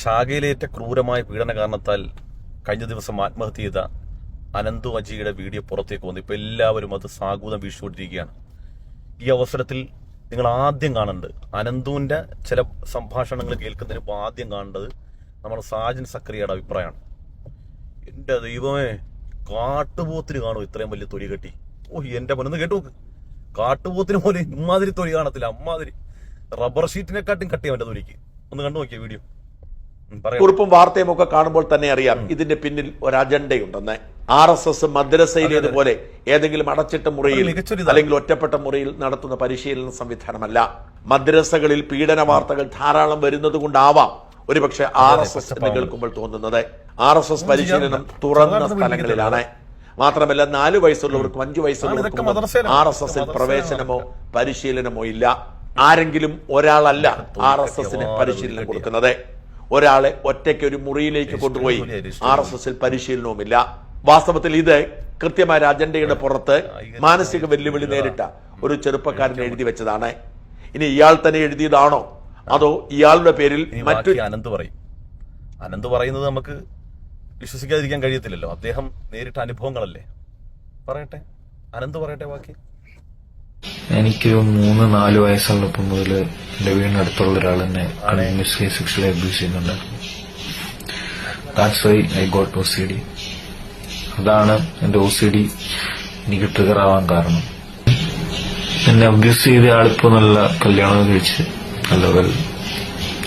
ശാഖയിലേറ്റ ക്രൂരമായ പീഡന കാരണത്താൽ കഴിഞ്ഞ ദിവസം ആത്മഹത്യ ചെയ്ത അനന്തു അജിയുടെ വീഡിയോ പുറത്തേക്ക് വന്നു. ഇപ്പൊ എല്ലാവരും അത് സാഗൂതം വീഴ്ചകൊണ്ടിരിക്കുകയാണ് ഈ അവസരത്തിൽ നിങ്ങൾ ആദ്യം കാണേണ്ടത് അനന്തുവിന്റെ ചില സംഭാഷണങ്ങൾ കേൾക്കുന്നതിന് മുമ്പ് ആദ്യം കാണേണ്ടത് നമ്മുടെ സാജൻ സക്രിയയുടെ അഭിപ്രായമാണ്. എന്റെ ദൈവമേ കാട്ടുപോത്തിന് കാണും ഇത്രയും വലിയ തൊലി കെട്ടി. ഓ എന്റെ മുന്നൊന്ന് കേട്ടു കാട്ടുപോത്തിന് പോലെ ഇമാതിരി തൊലി കാണത്തില്ല അമ്മാതിരി. റബ്ബർ ഷീറ്റിനെക്കാട്ടും കട്ടിയ അവന്റെ തൊലിക്ക്. ഒന്ന് കണ്ടു നോക്കിയ വീഡിയോ? കുറിപ്പും വാർത്തയും ഒക്കെ കാണുമ്പോൾ തന്നെ അറിയാം. ഇതിന്റെ പിന്നിൽ ഒരു അജണ്ടയുണ്ടെന്ന് ആർ എസ് എസ് മദ്രസയിലേതുപോലെ ഏതെങ്കിലും അടച്ചിട്ട മുറിയിൽ. അല്ലെങ്കിൽ ഒറ്റപ്പെട്ട മുറിയിൽ നടത്തുന്ന പരിശീലന സംവിധാനമല്ല. മദ്രസകളിൽ പീഡന വാർത്തകൾ ധാരാളം വരുന്നത് കൊണ്ടാവാം ഒരുപക്ഷെ ആർ എസ് എസ് എന്ന് കേൾക്കുമ്പോൾ തോന്നുന്നത്. ആർ എസ് എസ് പരിശീലനം തുറന്ന സ്ഥലങ്ങളിലാണ്. മാത്രമല്ല നാല് വയസ്സുള്ളവർക്കും അഞ്ചു വയസ്സുള്ളവർക്കും. ആർ എസ് എസിൽ പ്രവേശനമോ പരിശീലനമോ ഇല്ല. ആരെങ്കിലും ഒരാളല്ല ആർ എസ് എസിന് പരിശീലനം കൊടുക്കുന്നത്. ഒരാളെ ഒറ്റയ്ക്ക് ഒരു മുറിയിലേക്ക് കൊണ്ടുപോയി. ആർ എസ് എസിൽ പരിശീലനവുമില്ല. വാസ്തവത്തിൽ ഇത് കൃത്യമായ ഒരു അജണ്ടയുടെ പുറത്ത് മാനസിക വെല്ലുവിളി നേരിട്ട ഒരു ചെറുപ്പക്കാരൻ എഴുതി വെച്ചതാണ്. ഇനി ഇയാൾ തന്നെ എഴുതിയതാണോ? അതോ ഇയാളുടെ പേരിൽ മറ്റു അനന്ത് പറയും. അനന്ത് പറയുന്നത് നമുക്ക് വിശ്വസിക്കാതിരിക്കാൻ കഴിയത്തില്ലല്ലോ. അദ്ദേഹം നേരിട്ട അനുഭവങ്ങളല്ലേ? പറയട്ടെ. അനന്ത് പറയട്ടെ ബാക്കി. എനിക്ക് മൂന്ന് നാല് വയസ്സുള്ളപ്പോൾ മുതൽ എന്റെ വീടിനടുത്തുള്ള ഒരാൾ എന്നെ കണ്ടിന്യൂസ്ലി സെക്ഷലി അബ്യൂസ് ചെയ്യുന്നുണ്ടായിരുന്നു that's why I got O C D അതാണ് എന്റെ ഒ സി ഡി എനിക്ക് ട്രിഗർ ആവാൻ കാരണം. എന്നെ അബ്യൂസ് ചെയ്ത ആളിപ്പോ നല്ല കല്യാണം കഴിച്ച് നല്ല വെൽ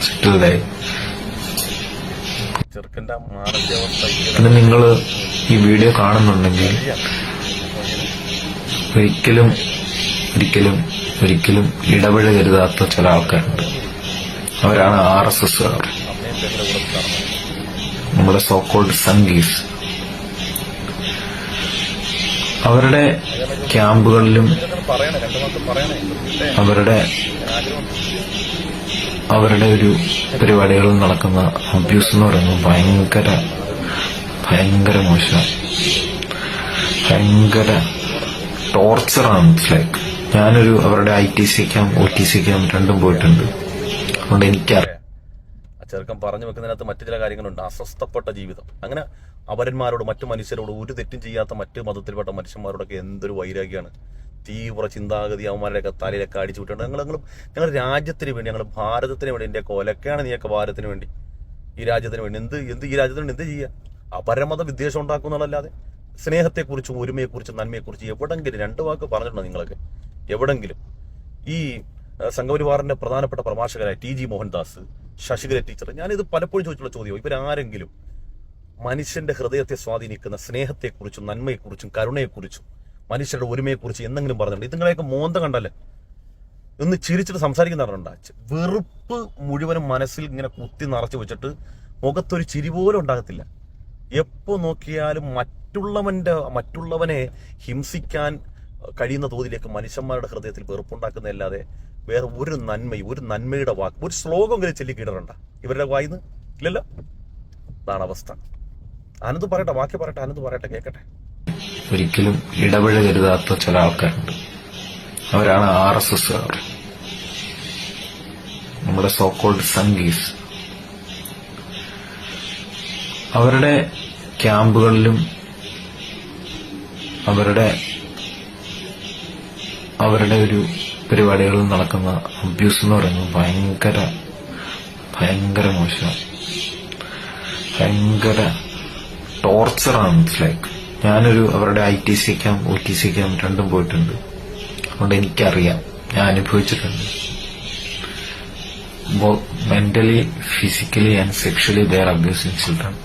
സെറ്റിൽഡായി പിന്നെ നിങ്ങൾ ഈ വീഡിയോ കാണുന്നുണ്ടെങ്കിൽ ഒരിക്കലും ഒരിക്കലും ഒരിക്കലും ഇടപഴകരുതാത്ത ചില ആൾക്കാരുണ്ട്. അവരാണ് ആർ എസ് എസ് അമ്മയും പെങ്ങളുടെ കൂടെ നടന്നു നമ്മുടെ സോക്കോൾഡ് സംഗീസ് അവരുടെ ക്യാമ്പുകളിലും. അവരുടെ അവരുടെ ഒരു പരിപാടികളിൽ നടക്കുന്ന അബ്യൂസ് എന്ന് പറയുന്നത് ഭയങ്കര ഭയങ്കര മോശമാണ്. ഭയങ്കര ടോർച്ചറാണ് ലൈക്ക് ഞാനൊരു അവരുടെ I T C camp O T C camp രണ്ടും പോയിട്ടുണ്ട്. അതുകൊണ്ട് എനിക്കറിയാം. ആ ചെറുക്കൻ പറഞ്ഞു വെക്കുന്നതിനകത്ത് മറ്റു ചില കാര്യങ്ങളുണ്ട്. അസ്വസ്ഥപ്പെട്ട ജീവിതം. അങ്ങനെ അവരന്മാരോട് മറ്റു മനുഷ്യരോട് ഒരു തെറ്റും ചെയ്യാത്ത മറ്റു മതത്തിൽപ്പെട്ട മനുഷ്യന്മാരോടൊക്കെ എന്തൊരു വൈരാഗ്യമാണ്. തീവ്ര ചിന്താഗതി അവന്മാരുടെയൊക്കെ തലയിലൊക്കെ അടിച്ചു വിട്ടുണ്ട് ഞങ്ങൾ ഞങ്ങൾ ഞങ്ങൾ രാജ്യത്തിന് വേണ്ടി ഞങ്ങൾ ഭാരതത്തിന് വേണ്ടി എന്റെ കൊലക്കാണ് നീയൊക്കെ ഭാരതത്തിന് വേണ്ടി. ഈ രാജ്യത്തിന് വേണ്ടി എന്ത് എന്ത് ഈ രാജ്യത്തിന് വേണ്ടി എന്ത് ചെയ്യുക അപരമത വിദ്വേഷം ഉണ്ടാക്കുന്നതല്ലാതെ സ്നേഹത്തെക്കുറിച്ചും ഒരുമയെക്കുറിച്ചും നന്മയെക്കുറിച്ചും എവിടെങ്കിലും രണ്ട് വാക്ക് പറഞ്ഞിട്ടുണ്ടോ നിങ്ങളൊക്കെ? എവിടെങ്കിലും ഈ സംഘപരിവാറിന്റെ പ്രധാനപ്പെട്ട പ്രഭാഷകരായ T G Mohandas Sasikala teacher ഞാനിത് പലപ്പോഴും ചോദിച്ചിട്ടുള്ള ചോദ്യം ഇവരാരെങ്കിലും മനുഷ്യന്റെ ഹൃദയത്തെ സ്വാധീനിക്കുന്ന സ്നേഹത്തെക്കുറിച്ചും നന്മയെക്കുറിച്ചും കരുണയെക്കുറിച്ചും മനുഷ്യരുടെ ഒരുമയെക്കുറിച്ച് എന്തെങ്കിലും പറഞ്ഞിട്ടുണ്ട്. ഇതുങ്ങളെയൊക്കെ മോന്ത കണ്ടല്ലേ? ഒന്ന് ചിരിച്ചിട്ട് സംസാരിക്കുന്നുണ്ട് വെറുപ്പ് മുഴുവനും മനസ്സിൽ ഇങ്ങനെ കുത്തി നിറച്ചു വെച്ചിട്ട് മുഖത്തൊരു ചിരി പോലും ഉണ്ടാകത്തില്ല. എപ്പോ നോക്കിയാലും മറ്റുള്ളവന്റെ മറ്റുള്ളവനെ ഹിംസിക്കാൻ കഴിയുന്ന തോതിലേക്ക് മനുഷ്യന്മാരുടെ ഹൃദയത്തിൽ വെറുപ്പുണ്ടാക്കുന്നതല്ലാതെ വേറെ ഒരു നന്മയും ഒരു നന്മയുടെ വാക്ക് ഒരു ശ്ലോകമെങ്കിലും ചൊല്ലി കീടറുണ്ട ഇവരുടെ വായിന്ന് ഇല്ലല്ലോ? അതാണ് അവസ്ഥ. അനന്ത് പറയട്ടെ വാക്കി പറയട്ടെ അനന്ത് പറയട്ടെ കേക്കട്ടെ. ഒരിക്കലും ഇടപഴകരുതാത്ത ചില ആൾക്കാരുണ്ട്. അവരാണ് ആർ എസ് എസ് നമ്മുടെ സോക്കോൾഡ് സംഗീസ് അവരുടെ ക്യാമ്പുകളിലും അവരുടെ അവരുടെ ഒരു പരിപാടികളിൽ നടക്കുന്ന അബ്യൂസ് എന്ന് പറയുന്നത് ഭയങ്കര ഭയങ്കര മോശമാണ്. ഭയങ്കര ടോർച്ചറാണ് ഇറ്റ്സ് ലൈക്ക് ഞാനൊരു അവരുടെ I T C camp O T C camp രണ്ടും പോയിട്ടുണ്ട്. അതുകൊണ്ട് എനിക്കറിയാം. ഞാൻ അനുഭവിച്ചിട്ടുണ്ട്. Mentally physically and sexually they're abusing children